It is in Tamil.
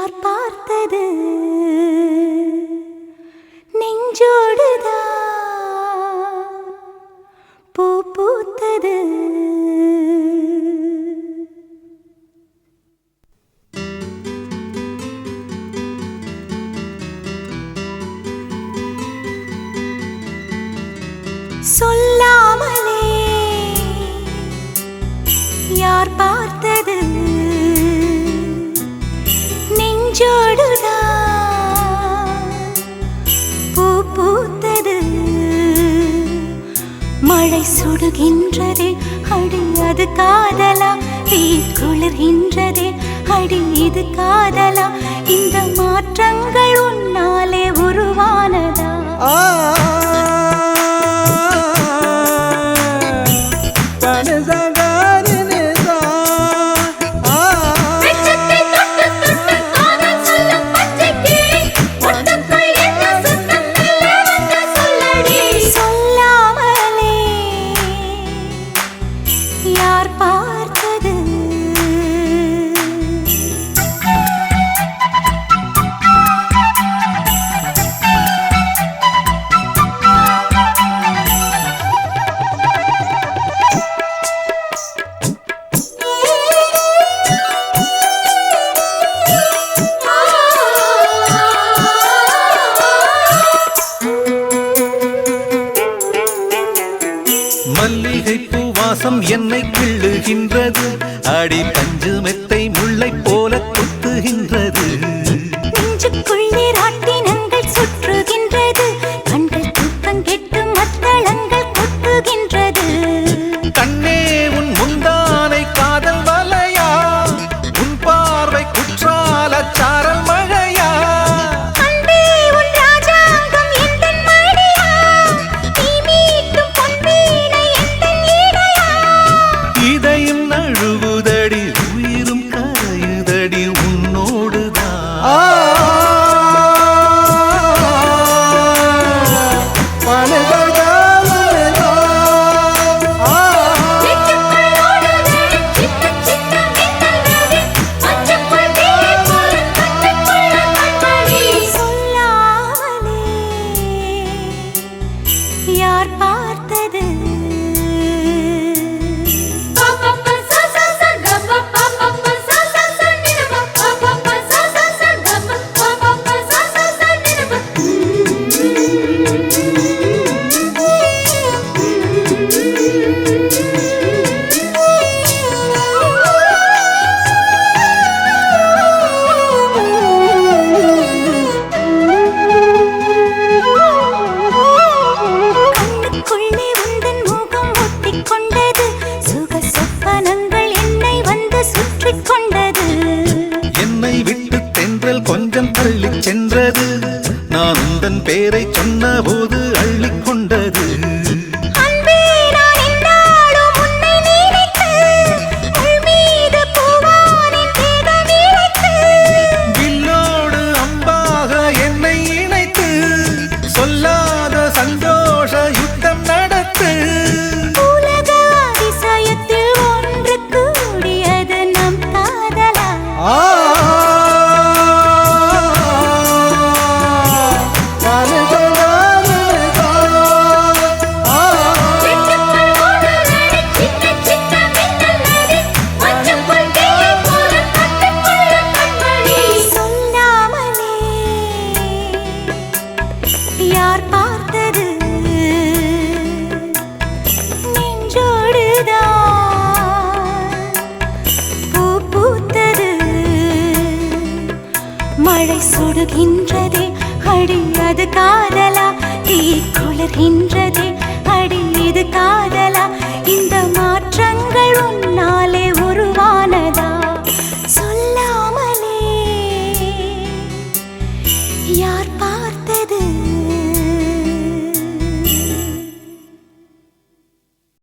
யார் பார்த்தது? நெஞ்சோடுதான் பூ பூத்தது. சொல்லாமலே யார் பார்த்தது? சுடுகின்றதே அடி அது காதலா? தீ குளிர்கின்றதே அடி இது காதலா? இந்த மாற்றங்கள் உன்னாலே உருவானதா? மல்லிகை பூ வாசம் என்னை கிள்ளுகின்றது. அடி பஞ்சு மெத்தை முல்லை போல குத்துகின்ற wound. நான் உந்தன் பேரை சொன்ன போது அள்ளிக்கொண்டு மழை சுடுகின்றதே அடி அது காதலா தீ குளிர்கின்றதே